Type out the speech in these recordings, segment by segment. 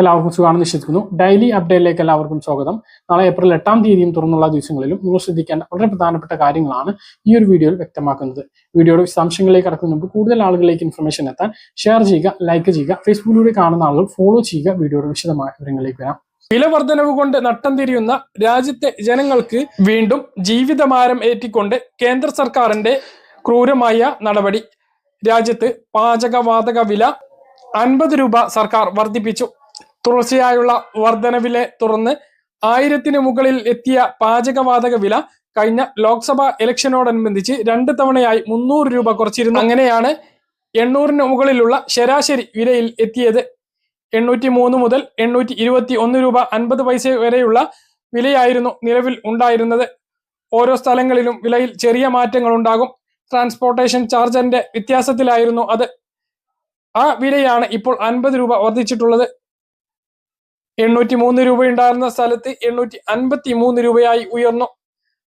എല്ലാവർക്കും സുഖമാണെന്ന് വിശ്വസിക്കുന്നു. ഡെയിലി അപ്ഡേറ്റിലേക്ക് എല്ലാവർക്കും സ്വാഗതം. നാളെ ഏപ്രിൽ എട്ടാം തീയതിയും തുറന്നുള്ള ദിവസങ്ങളിലും നിങ്ങൾ ശ്രദ്ധിക്കേണ്ട വളരെ പ്രധാനപ്പെട്ട കാര്യങ്ങളാണ് ഈ ഒരു വീഡിയോയിൽ വ്യക്തമാക്കുന്നത്. വീഡിയോയുടെ വിശദാംശങ്ങളിലേക്ക് കടക്കുന്ന മുമ്പ് കൂടുതൽ ആളുകളിലേക്ക് ഇൻഫർമേഷൻ എത്താൻ ഷെയർ ചെയ്യുക ലൈക്ക് ചെയ്യുക ഫേസ്ബുക്കിലൂടെ കാണുന്ന ആളുകൾ ഫോളോ ചെയ്യുക വീഡിയോയുടെ വിശദമായ വിവരങ്ങളിലേക്ക് വരാം. വില വർധനവ് കൊണ്ട് നട്ടം തിരിയുന്ന രാജ്യത്തെ ജനങ്ങൾക്ക് വീണ്ടും ജീവിതമാരം ഏറ്റിക്കൊണ്ട് കേന്ദ്ര സർക്കാരിന്റെ ക്രൂരമായ നടപടി. രാജ്യത്ത് പാചകവാതക വില അൻപത് രൂപ സർക്കാർ വർദ്ധിപ്പിച്ചു. തുടർച്ചയായുള്ള വർധനവിലെ തുടർന്ന് ആയിരത്തിന് മുകളിൽ എത്തിയ പാചകവാതക വില കഴിഞ്ഞ ലോക്സഭാ ഇലക്ഷനോടനുബന്ധിച്ച് രണ്ട് തവണയായി മുന്നൂറ് രൂപ കുറച്ചിരുന്നു. അങ്ങനെയാണ് എണ്ണൂറിന് മുകളിലുള്ള ശരാശരി വിലയിൽ എത്തിയത് എണ്ണൂറ്റി മൂന്ന് മുതൽ എണ്ണൂറ്റി ഇരുപത്തി ഒന്ന് രൂപ അൻപത് പൈസ വരെയുള്ള വിലയായിരുന്നു നിലവിൽ ഉണ്ടായിരുന്നത്. ഓരോ സ്ഥലങ്ങളിലും വിലയിൽ ചെറിയ മാറ്റങ്ങൾ ഉണ്ടാകും. ട്രാൻസ്പോർട്ടേഷൻ ചാർജറിന്റെ വ്യത്യാസത്തിലായിരുന്നു അത്. ആ വിലയാണ് ഇപ്പോൾ അൻപത് രൂപ വർദ്ധിച്ചിട്ടുള്ളത്. എണ്ണൂറ്റി മൂന്ന് രൂപ ഉണ്ടായിരുന്ന സ്ഥലത്ത് എണ്ണൂറ്റി അൻപത്തി മൂന്ന് രൂപയായി ഉയർന്നു.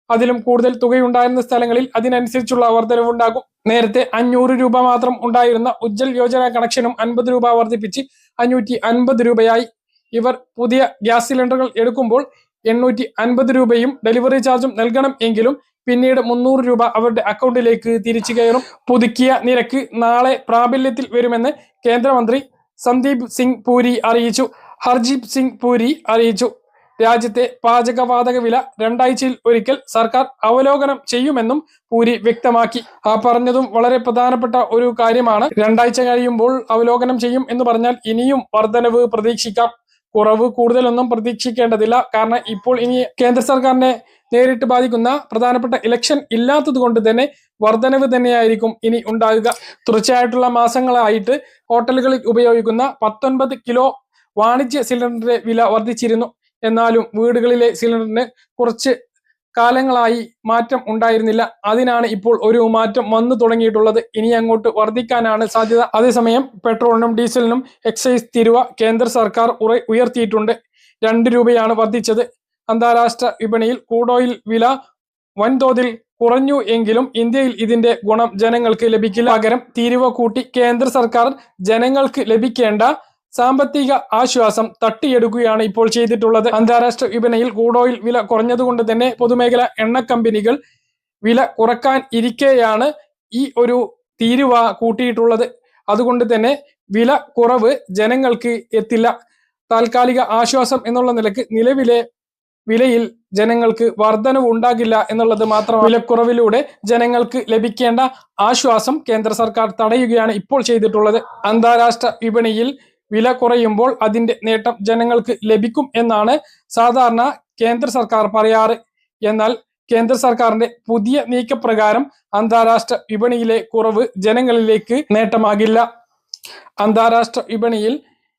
അതിലും കൂടുതൽ തുകയുണ്ടായിരുന്ന സ്ഥലങ്ങളിൽ അതിനനുസരിച്ചുള്ള വർധനവുണ്ടാകും. നേരത്തെ അഞ്ഞൂറ് രൂപ മാത്രം ഉണ്ടായിരുന്ന ഉജ്ജൽ യോജന കണക്ഷനും അൻപത് രൂപ വർദ്ധിപ്പിച്ച് അഞ്ഞൂറ്റി അൻപത് രൂപയായി. ഇവർ പുതിയ ഗ്യാസ് സിലിണ്ടറുകൾ എടുക്കുമ്പോൾ എണ്ണൂറ്റി അൻപത് രൂപയും ഡെലിവറി ചാർജും നൽകണം എങ്കിലും പിന്നീട് മുന്നൂറ് രൂപ അവരുടെ അക്കൗണ്ടിലേക്ക് തിരിച്ചു കയറും. പുതുക്കിയ നിരക്ക് നാളെ പ്രാബല്യത്തിൽ വരുമെന്ന് കേന്ദ്രമന്ത്രി സന്ദീപ് സിംഗ് പൂരി അറിയിച്ചു. ഹർജീപ് സിംഗ് പൂരി അറിയിച്ചു. രാജ്യത്തെ പാചകവാതക വില രണ്ടാഴ്ചയിൽ ഒരിക്കൽ സർക്കാർ അവലോകനം ചെയ്യുമെന്നും പൂരി വ്യക്തമാക്കി. ആ പറഞ്ഞതും വളരെ പ്രധാനപ്പെട്ട ഒരു കാര്യമാണ്. രണ്ടാഴ്ച കഴിയുമ്പോൾ അവലോകനം ചെയ്യും എന്ന് പറഞ്ഞാൽ ഇനിയും വർധനവ് പ്രതീക്ഷിക്കാം. കുറവ് കൂടുതലൊന്നും പ്രതീക്ഷിക്കേണ്ടതില്ല. കാരണം ഇപ്പോൾ ഇനി കേന്ദ്ര സർക്കാരിനെ നേരിട്ട് ബാധിക്കുന്ന പ്രധാനപ്പെട്ട ഇലക്ഷൻ ഇല്ലാത്തത് കൊണ്ട് തന്നെ വർധനവ് തന്നെയായിരിക്കും ഇനി ഉണ്ടാകുക. തുടർച്ചയായിട്ടുള്ള മാസങ്ങളായിട്ട് ഹോട്ടലുകളിൽ ഉപയോഗിക്കുന്ന പത്തൊൻപത് കിലോ വാണിജ്യ സിലിണ്ടറിന്റെ വില വർദ്ധിച്ചിരുന്നു. എന്നാലും വീടുകളിലെ സിലിണ്ടറിന് കുറച്ച് കാലങ്ങളായി മാറ്റം ഉണ്ടായിരുന്നില്ല. അതിനാണ് ഇപ്പോൾ ഒരു മാറ്റം വന്നു തുടങ്ങിയിട്ടുള്ളത്. ഇനി അങ്ങോട്ട് വർദ്ധിക്കാനാണ് സാധ്യത. അതേസമയം പെട്രോളിനും ഡീസലിനും എക്സൈസ് തീരുവ കേന്ദ്ര സർക്കാർ ഉയർത്തിയിട്ടുണ്ട്. രണ്ട് രൂപയാണ് വർദ്ധിച്ചത്. അന്താരാഷ്ട്ര വിപണിയിൽ ക്രൂഡ് ഓയിൽ വില വൻതോതിൽ കുറഞ്ഞു എങ്കിലും ഇന്ത്യയിൽ ഇതിന്റെ ഗുണം ജനങ്ങൾക്ക് ലഭിക്കില്ല. പകരം തീരുവ കൂട്ടി കേന്ദ്ര സർക്കാർ ജനങ്ങൾക്ക് ലഭിക്കേണ്ട സാമ്പത്തിക ആശ്വാസം തട്ടിയെടുക്കുകയാണ് ഇപ്പോൾ ചെയ്തിട്ടുള്ളത്. അന്താരാഷ്ട്ര വിപണിയിൽ കൂടോയിൽ വില കുറഞ്ഞതുകൊണ്ട് തന്നെ പൊതുമേഖല എണ്ണ കമ്പനികൾ വില കുറയ്ക്കാൻ ഇരിക്കെയാണ് ഈ ഒരു തീരുവ കൂട്ടിയിട്ടുള്ളത്. അതുകൊണ്ട് തന്നെ വില കുറവ് ജനങ്ങൾക്ക് എത്തില്ല. താൽക്കാലിക ആശ്വാസം എന്നുള്ള നിലയ്ക്ക് നിലവിലെ വിലയിൽ ജനങ്ങൾക്ക് വർധനവ് ഉണ്ടാകില്ല എന്നുള്ളത് മാത്രം വിലക്കുറവിലൂടെ ജനങ്ങൾക്ക് ലഭിക്കേണ്ട ആശ്വാസം കേന്ദ്ര സർക്കാർ തടയുകയാണ് ഇപ്പോൾ ചെയ്തിട്ടുള്ളത്. അന്താരാഷ്ട്ര വിപണിയിൽ വില കുറയുമ്പോൾ അതിന്റെ നേട്ടം ജനങ്ങൾക്ക് ലഭിക്കും എന്നാണ് സാധാരണ കേന്ദ്ര സർക്കാർ പറയാറ്. എന്നാൽ കേന്ദ്ര സർക്കാരിന്റെ പുതിയ നീക്കപ്രകാരം അന്താരാഷ്ട്ര വിപണിയിലെ കുറവ് ജനങ്ങളിലേക്ക് നേട്ടമാകില്ല. അന്താരാഷ്ട്ര വിപണിയിൽ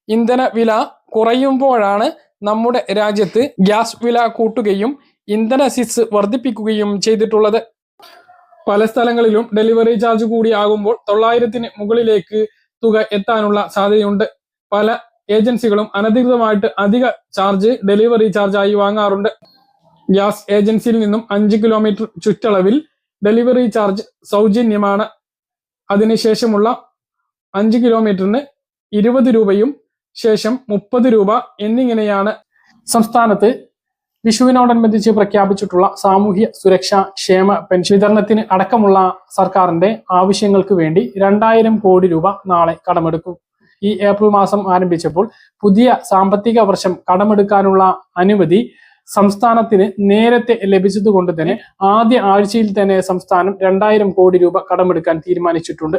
ഇന്ധന വില കുറയുമ്പോഴാണ് നമ്മുടെ രാജ്യത്ത് ഗ്യാസ് വില കൂട്ടുകയും ഇന്ധന സിസ് വർദ്ധിപ്പിക്കുകയും ചെയ്തിട്ടുള്ളത്. പല സ്ഥലങ്ങളിലും ഡെലിവറി ചാർജ് കൂടി ആകുമ്പോൾ തൊള്ളായിരത്തിന് മുകളിലേക്ക് തുക എത്താനുള്ള സാധ്യതയുണ്ട്. പല ഏജൻസികളും അനധികൃതമായിട്ട് അധിക ചാർജ് ഡെലിവറി ചാർജായി വാങ്ങാറുണ്ട്. ഗ്യാസ് ഏജൻസിയിൽ നിന്നും അഞ്ച് കിലോമീറ്റർ ചുറ്റളവിൽ ഡെലിവറി ചാർജ് സൗജന്യമാണ്. അതിനുശേഷമുള്ള അഞ്ച് കിലോമീറ്ററിന് ഇരുപത് രൂപയും ശേഷം മുപ്പത് രൂപ എന്നിങ്ങനെയാണ് സംസ്ഥാനത്ത് വിഷുവിനോടനുബന്ധിച്ച് പ്രഖ്യാപിച്ചിട്ടുള്ള സാമൂഹ്യ സുരക്ഷാ ക്ഷേമ പെൻഷൻ വിതരണത്തിന് അടക്കമുള്ള സർക്കാരിന്റെ ആവശ്യങ്ങൾക്ക് വേണ്ടി രണ്ടായിരം കോടി രൂപ നാളെ കടമെടുക്കും. ഈ ഏപ്രിൽ മാസം ആരംഭിച്ചപ്പോൾ പുതിയ സാമ്പത്തിക വർഷം കടമെടുക്കാനുള്ള അനുമതി സംസ്ഥാനത്തിന് നേരത്തെ ലഭിച്ചതുകൊണ്ട് തന്നെ ആദ്യ ആഴ്ചയിൽ തന്നെ സംസ്ഥാനം രണ്ടായിരം കോടി രൂപ കടമെടുക്കാൻ തീരുമാനിച്ചിട്ടുണ്ട്.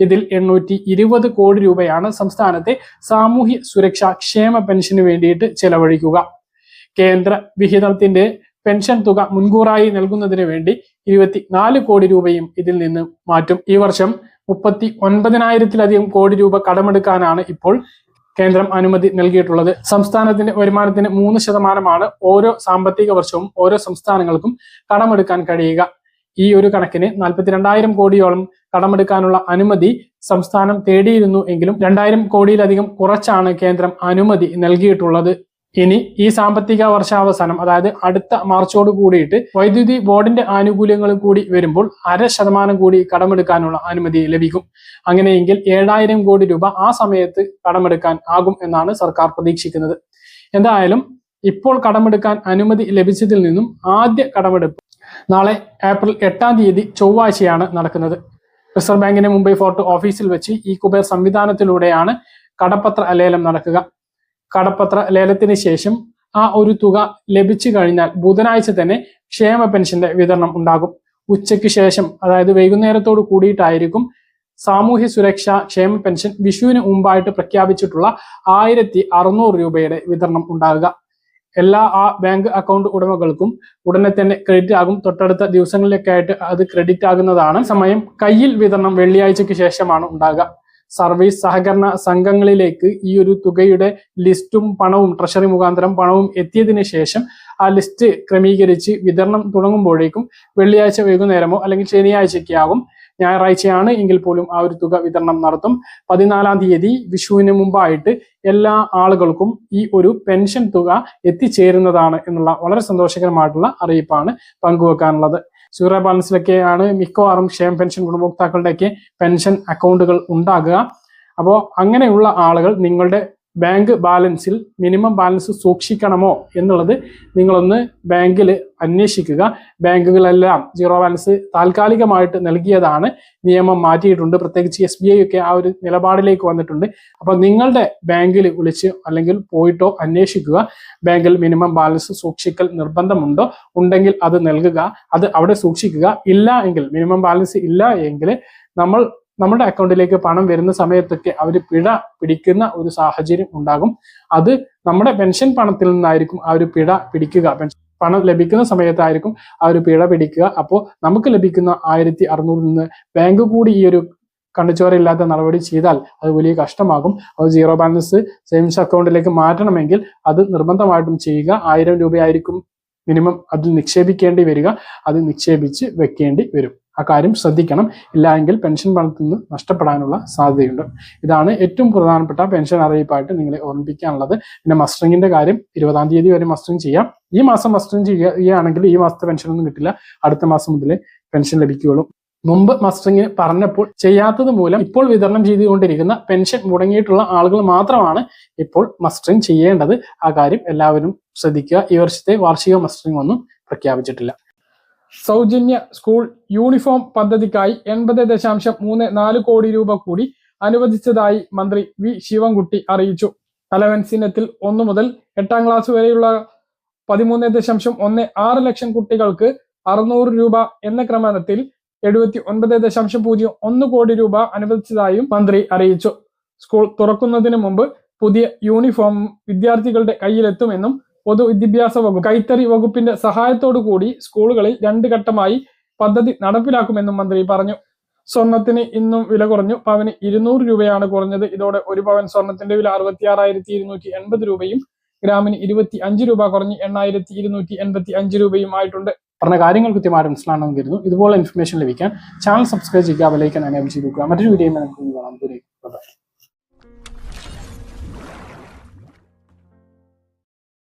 ഇതിൽ എണ്ണൂറ്റി ഇരുപത് കോടി രൂപയാണ് സംസ്ഥാനത്തെ സാമൂഹ്യ സുരക്ഷാ ക്ഷേമ പെൻഷന് വേണ്ടിയിട്ട് ചെലവഴിക്കുക. കേന്ദ്ര വിഹിതത്തിന്റെ പെൻഷൻ തുക മുൻകൂറായി നൽകുന്നതിന് വേണ്ടി ഇരുപത്തിനാല് കോടി രൂപയും ഇതിൽ നിന്ന് മാറ്റും. ഈ വർഷം മുപ്പത്തി ഒൻപതിനായിരത്തിലധികം കോടി രൂപ കടമെടുക്കാനാണ് ഇപ്പോൾ കേന്ദ്രം അനുമതി നൽകിയിട്ടുള്ളത്. സംസ്ഥാനത്തിന്റെ വരുമാനത്തിന് മൂന്ന് ശതമാനമാണ് ഓരോ സാമ്പത്തിക വർഷവും ഓരോ സംസ്ഥാനങ്ങൾക്കും കടമെടുക്കാൻ കഴിയുക. ഈ ഒരു കണക്കിന് നാൽപ്പത്തിരണ്ടായിരം കോടിയോളം കടമെടുക്കാനുള്ള അനുമതി സംസ്ഥാനം തേടിയിരുന്നു എങ്കിലും രണ്ടായിരം കോടിയിലധികം കുറച്ചാണ് കേന്ദ്രം അനുമതി നൽകിയിട്ടുള്ളത്. ഇനി ഈ സാമ്പത്തിക വർഷാവസാനം അതായത് അടുത്ത മാർച്ചോട് കൂടിയിട്ട് വൈദ്യുതി ബോർഡിന്റെ ആനുകൂല്യങ്ങൾ കൂടി വരുമ്പോൾ അര ശതമാനം കൂടി കടമെടുക്കാനുള്ള അനുമതി ലഭിക്കും. അങ്ങനെയെങ്കിൽ ഏഴായിരം കോടി രൂപ ആ സമയത്ത് കടമെടുക്കാൻ ആകും എന്നാണ് സർക്കാർ പ്രതീക്ഷിക്കുന്നത്. എന്തായാലും ഇപ്പോൾ കടമെടുക്കാൻ അനുമതി ലഭിച്ചതിൽ നിന്നും ആദ്യ കടമെടുപ്പ് നാളെ ഏപ്രിൽ എട്ടാം തീയതി ചൊവ്വാഴ്ചയാണ് നടക്കുന്നത്. റിസർവ് ബാങ്കിന്റെ മുംബൈ ഫോർട്ട് ഓഫീസിൽ വെച്ച് ഈ കുബേർ സംവിധാനത്തിലൂടെയാണ് കടപ്പത്ര ലേലം നടക്കുക. കടപ്പത്ര ലേലത്തിന് ശേഷം ആ ഒരു തുക ലഭിച്ചു കഴിഞ്ഞാൽ ബുധനാഴ്ച തന്നെ ക്ഷേമ പെൻഷന്റെ വിതരണം ഉണ്ടാകും. ഉച്ചയ്ക്ക് ശേഷം അതായത് വൈകുന്നേരത്തോട് കൂടിയിട്ടായിരിക്കും സാമൂഹ്യ സുരക്ഷാ ക്ഷേമ പെൻഷൻ വിഷുവിന് മുമ്പായിട്ട് പ്രഖ്യാപിച്ചിട്ടുള്ള ആയിരത്തി അറുന്നൂറ് രൂപയുടെ വിതരണം ഉണ്ടാകുക. എല്ലാ ആ ബാങ്ക് അക്കൗണ്ട് ഉടമകൾക്കും ഉടനെ തന്നെ ക്രെഡിറ്റ് ആകും. തൊട്ടടുത്ത ദിവസങ്ങളിലൊക്കെ ആയിട്ട് അത് ക്രെഡിറ്റ് ആകുന്നതാണ് സമയം. കയ്യിൽ വിതരണം വെള്ളിയാഴ്ചയ്ക്ക് ശേഷമാണ് ഉണ്ടാകുക. സർവീസ് സഹകരണ സംഘങ്ങളിലേക്ക് ഈ ഒരു തുകയുടെ ലിസ്റ്റും പണവും ട്രഷറി മുഖാന്തരം പണവും എത്തിയതിനു ശേഷം ആ ലിസ്റ്റ് ക്രമീകരിച്ച് വിതരണം തുടങ്ങുമ്പോഴേക്കും വെള്ളിയാഴ്ച വൈകുന്നേരമോ അല്ലെങ്കിൽ ശനിയാഴ്ചയ്ക്കാകും ഞായറാഴ്ചയാണ് എങ്കിൽ പോലും ആ ഒരു തുക വിതരണം നടത്തും. പതിനാലാം തീയതി വിഷുവിന് മുമ്പായിട്ട് എല്ലാ ആളുകൾക്കും ഈ ഒരു പെൻഷൻ തുക എത്തിച്ചേരുന്നതാണ് എന്നുള്ള വളരെ സന്തോഷകരമായിട്ടുള്ള അറിയിപ്പാണ് പങ്കുവെക്കാനുള്ളത്. സൂര്യ ബാലൻസിലൊക്കെയാണ് മിക്കവാറും ക്ഷേമ പെൻഷൻ ഗുണഭോക്താക്കളുടെയൊക്കെ പെൻഷൻ അക്കൗണ്ടുകൾ ഉണ്ടാകുക. അപ്പോൾ അങ്ങനെയുള്ള ആളുകൾ നിങ്ങളുടെ ബാങ്ക് ബാലൻസിൽ മിനിമം ബാലൻസ് സൂക്ഷിക്കണമോ എന്നുള്ളത് നിങ്ങളൊന്ന് ബാങ്കിൽ അന്വേഷിക്കുക. ബാങ്കുകളെല്ലാം സീറോ ബാലൻസ് താൽക്കാലികമായിട്ട് നൽകിയതാണ്. നിയമം മാറ്റിയിട്ടുണ്ട്. പ്രത്യേകിച്ച് എസ് ബി ഐ ഒക്കെ ആ ഒരു നിലപാടിലേക്ക് വന്നിട്ടുണ്ട്. അപ്പോൾ നിങ്ങളുടെ ബാങ്കിൽ വിളിച്ച് അല്ലെങ്കിൽ പോയിട്ടോ അന്വേഷിക്കുക. ബാങ്കിൽ മിനിമം ബാലൻസ് സൂക്ഷിക്കൽ നിർബന്ധമുണ്ടോ? ഉണ്ടെങ്കിൽ അത് നൽകുക. അത് അവിടെ സൂക്ഷിക്കുക. ഇല്ല എങ്കിൽ മിനിമം ബാലൻസ് ഇല്ല എങ്കിൽ നമ്മൾ നമ്മുടെ അക്കൗണ്ടിലേക്ക് പണം വരുന്ന സമയത്തൊക്കെ അവർ പിഴ പിടിക്കുന്ന ഒരു സാഹചര്യം ഉണ്ടാകും. അത് നമ്മുടെ പെൻഷൻ പണത്തിൽ നിന്നായിരിക്കും ആ ഒരു പിഴ പിടിക്കുക. പെൻഷൻ പണം ലഭിക്കുന്ന സമയത്തായിരിക്കും ആ ഒരു പിഴ പിടിക്കുക. അപ്പോൾ നമുക്ക് ലഭിക്കുന്ന ആയിരത്തി അറുന്നൂറിൽ നിന്ന് ബാങ്ക് കൂടി ഈ ഒരു കണ്ടുചോരയില്ലാത്ത നടപടി ചെയ്താൽ അത് വലിയ കഷ്ടമാകും. അത് സീറോ ബാലൻസ് സേവിങ്സ് അക്കൗണ്ടിലേക്ക് മാറ്റണമെങ്കിൽ അത് നിർബന്ധമായിട്ടും ചെയ്യുക. ആയിരം രൂപയായിരിക്കും മിനിമം അതിൽ നിക്ഷേപിക്കേണ്ടി വരിക. അത് നിക്ഷേപിച്ച് വെക്കേണ്ടി വരും. ആ കാര്യം ശ്രദ്ധിക്കണം. ഇല്ല എങ്കിൽ പെൻഷൻ പണത്തിൽ നിന്ന് നഷ്ടപ്പെടാനുള്ള സാധ്യതയുണ്ട്. ഇതാണ് ഏറ്റവും പ്രധാനപ്പെട്ട പെൻഷൻ അറിയിപ്പായിട്ട് നിങ്ങളെ ഓർമ്മിപ്പിക്കാനുള്ളത്. പിന്നെ മസ്റ്ററിങ്ങിന്റെ കാര്യം ഇരുപതാം തീയതി വരെ മസ്റ്ററിങ് ചെയ്യാം. ഈ മാസം മസ്റ്ററിങ് ചെയ്യുകയാണെങ്കിൽ ഈ മാസത്തെ പെൻഷൻ ഒന്നും കിട്ടില്ല. അടുത്ത മാസം മുതൽ പെൻഷൻ ലഭിക്കുകയുള്ളൂ. മുമ്പ് മസ്റ്ററിങ് പറഞ്ഞപ്പോൾ ചെയ്യാത്തത് മൂലം ഇപ്പോൾ വിതരണം ചെയ്തുകൊണ്ടിരിക്കുന്ന പെൻഷൻ മുടങ്ങിയിട്ടുള്ള ആളുകൾ മാത്രമാണ് ഇപ്പോൾ മസ്റ്ററിങ് ചെയ്യേണ്ടത്. ആ കാര്യം എല്ലാവരും ശ്രദ്ധിക്കുക. ഈ വർഷത്തെ വാർഷിക മസ്റ്ററിങ് ഒന്നും പ്രഖ്യാപിച്ചിട്ടില്ല. സൗജന്യ സ്കൂൾ യൂണിഫോം പദ്ധതിക്കായി എൺപത് ദശാംശം മൂന്ന് നാല് കോടി രൂപ കൂടി അനുവദിച്ചതായി മന്ത്രി വി ശിവൻകുട്ടി അറിയിച്ചു. അലവൻസ് ഇനത്തിൽ ഒന്നു മുതൽ എട്ടാം ക്ലാസ് വരെയുള്ള പതിമൂന്ന് ദശാംശം ഒന്ന് ആറ് ലക്ഷം കുട്ടികൾക്ക് അറുന്നൂറ് രൂപ എന്ന ക്രമത്തിൽ എഴുപത്തി ഒൻപത് ദശാംശം പൂജ്യം ഒന്ന് കോടി രൂപ അനുവദിച്ചതായും മന്ത്രി അറിയിച്ചു. സ്കൂൾ തുറക്കുന്നതിന് മുമ്പ് പുതിയ യൂണിഫോം വിദ്യാർത്ഥികളുടെ കയ്യിലെത്തുമെന്നും പൊതുവിദ്യാഭ്യാസ വകുപ്പ് കൈത്തറി വകുപ്പിന്റെ സഹായത്തോടു കൂടി സ്കൂളുകളിൽ രണ്ട് ഘട്ടമായി പദ്ധതി നടപ്പിലാക്കുമെന്നും മന്ത്രി പറഞ്ഞു. സ്വർണത്തിന് ഇന്നും വില കുറഞ്ഞു. പവന് ഇരുന്നൂറ് രൂപയാണ് കുറഞ്ഞത്. ഇതോടെ ഒരു പവൻ സ്വർണത്തിന്റെ വില അറുപത്തി ആറായിരത്തി ഇരുന്നൂറ്റി എൺപത് രൂപയും ഗ്രാമിന് ഇരുപത്തി അഞ്ച് രൂപ കുറഞ്ഞ് എണ്ണായിരത്തി ഇരുന്നൂറ്റി എൺപത്തി അഞ്ച് രൂപയും ആയിട്ടുണ്ട്. പറഞ്ഞ കാര്യങ്ങൾ കൃത്യമായിട്ട് മനസ്സിലാണെന്ന് കരുതുന്നു. ഇതുപോലെ ഇൻഫർമേഷൻ ലഭിക്കാൻ ചാനൽ സബ്സ്ക്രൈബ് ചെയ്യുക ബെലൈക്കൻ എനേബിൾ ചെയ്ത് മറ്റൊരു വീഡിയോ നമുക്ക് കാണാം.